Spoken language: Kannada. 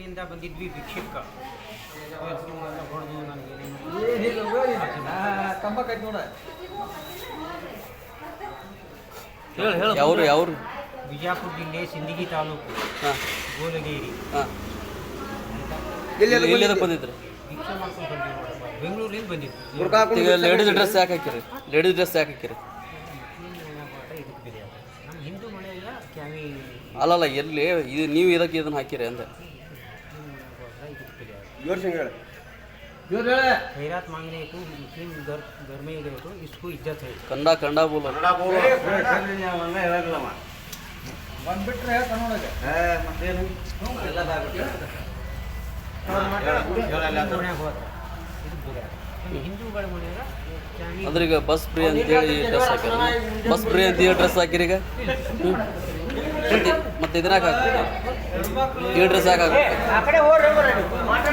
ಊರಿನಿಂದ ಬಂದಿದ್ವಿ ಭಿಕ್ಷಿಕ್ಕ ಬಿಜಾಪುರ ಜಿಲ್ಲೆ ಸಿಂದಗಿ ತಾಲೂಕು ಗೋಲಗೇರಿ ಲೇಡೀಸ್ ಡ್ರೆಸ್ ಹಾಕಿರಿ ಲೇಡೀಸ್ ಡ್ರೆಸ್ ಯಾಕೆ ಹಾಕಿರಿ ಅಲ್ಲಲ್ಲ ಎಲ್ಲಿ ನೀವು ಇದಕ್ಕೆ ಇದನ್ನ ಹಾಕಿರಿ ಅಂದ್ರೆ ಯೋರಂಗ ಹೇಳೆ ಯೋರ ಹೇಳೆ ಕೈರಾತ್ ಮಾಂಗನಿ ಇತ್ತು ತಿಂಗಳು ಬೆರ್ಮೆಯೆ ಇತ್ತು इसको इज्जत ಕೈnda kanda bolo kanda bolo ಬಂದ ಬಿಟ್ರೇ ಅಂತ ನೋಡಿದೆ ಹ ಆ ಮತ್ತೆ ಏನು ಎಲ್ಲ ಬಾಗಿತು ಅನ್ಕೊಂಡೆ ಯೋಲ ಲಾತೋನೇ ಹೋಗ್ತೀತು ಬೋರೆ ಹಿಂದೂಗಳ ಮನೇರ ಅದರಿಗ ಬಸ್ ಫ್ರೀ ಅಂತ ಹೇಳಿ ಡ್ರೆಸ್ ಹಾಕಿರೋ ಬಸ್ ಫ್ರೀ ಅಂತ ಡ್ರೆಸ್ ಹಾಕಿರೋ ಈಗ ಮತ್ತೆ ಇದನ ಹಾಕೋ ಏ ಡ್ರೆಸ್ ಹಾಕೋ ಆ ಕಡೆ ಓಡೋರ ನೀ